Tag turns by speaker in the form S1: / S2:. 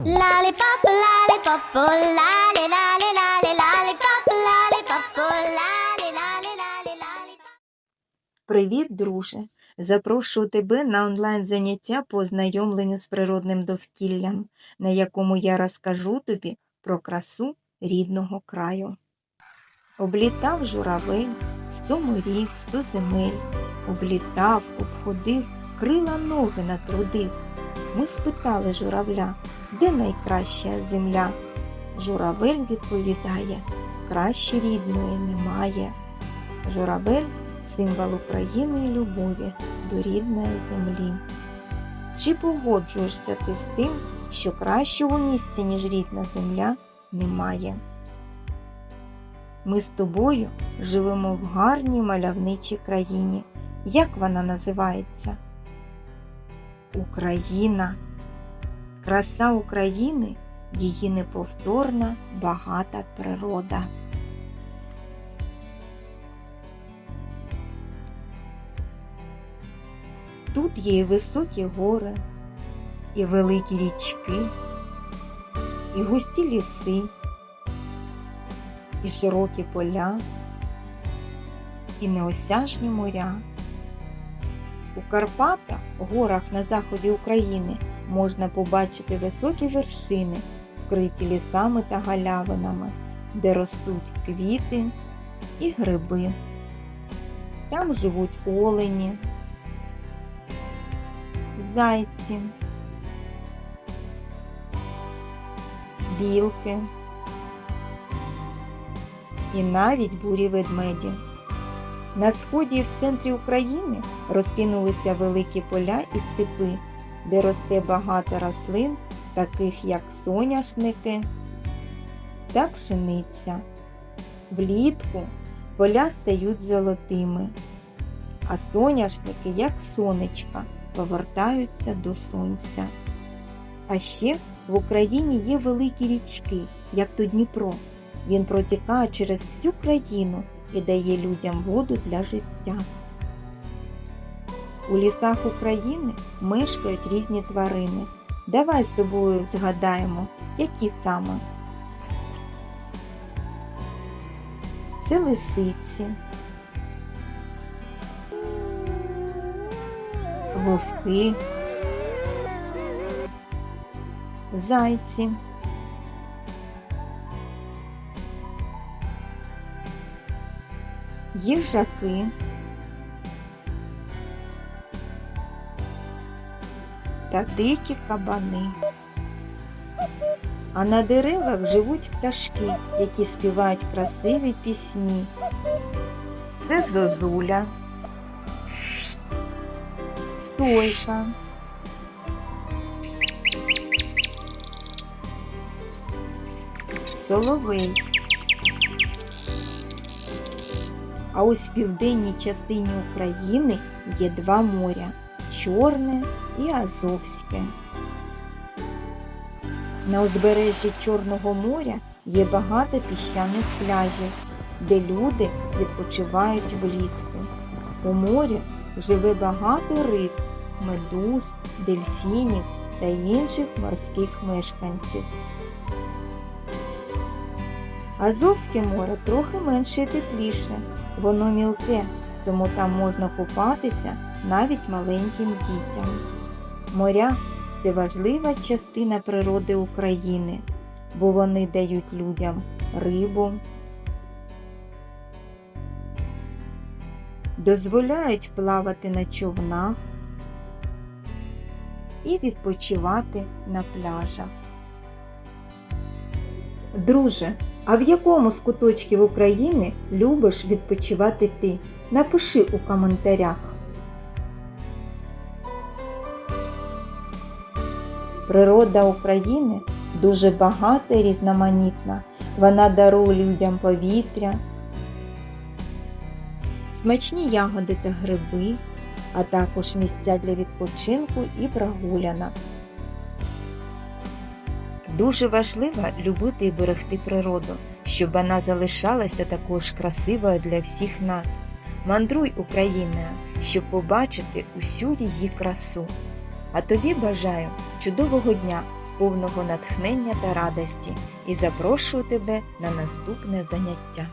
S1: Lollipop, lollipop.
S2: Привіт, друже! Запрошую тебе на онлайн-заняття по ознайомленню з природним довкіллям, на якому я розкажу тобі про красу рідного краю. Облітав журавель, сто морів, сто земель, облітав, обходив, крила ноги натрудив. Ми спитали журавля, де найкраща земля? Журавель відповідає, краще рідної немає. Журавель символ України і любові до рідної землі. Чи погоджуєшся ти з тим, що кращого місця, ніж рідна земля, немає? Ми з тобою живемо в гарній мальовничій країні. Як вона називається? Україна. Краса України її неповторна багата природа. Тут є і високі гори, і великі річки, і густі ліси, і широкі поля, і неосяжні моря. У Карпатах, горах на заході України, можна побачити високі вершини, вкриті лісами та галявинами, де ростуть квіти і гриби. Там живуть олені, зайці, білки і навіть бурі ведмеді. На сході і в центрі України розкинулися великі поля і степи, де росте багато рослин, таких як соняшники та пшениця. Влітку поля стають золотими, а соняшники, як сонечка, повертаються до сонця. А ще в Україні є великі річки, як то Дніпро. Він протікає через всю країну і дає людям воду для життя. У лісах України мешкають різні тварини. Давай з тобою згадаємо, які саме. Це лисиці, вовки, зайці, їжаки, та дикі кабани. А на деревах живуть пташки, які співають красиві пісні. Це зозуля, стойка, соловей. А ось в південній частині України є два моря Чорне і Азовське. На узбережжі Чорного моря є багато піщаних пляжів, де люди відпочивають влітку. У морі живе багато риб, медуз, дельфінів та інших морських мешканців. Азовське море трохи менше і тепліше, воно мілке, тому там можна купатися навіть маленьким дітям. Моря це важлива частина природи України, бо вони дають людям рибу, дозволяють плавати на човнах і відпочивати на пляжах. Друже, а в якому з куточків України любиш відпочивати ти? Напиши у коментарях. Природа України дуже багата і різноманітна. Вона дарує людям повітря, смачні ягоди та гриби, а також місця для відпочинку і прогулянок. Дуже важливо любити і берегти природу, щоб вона залишалася такою ж красивою для всіх нас. Мандруй Україною, щоб побачити усю її красу. А тобі бажаю чудового дня, повного натхнення та радості і запрошую тебе на наступне заняття.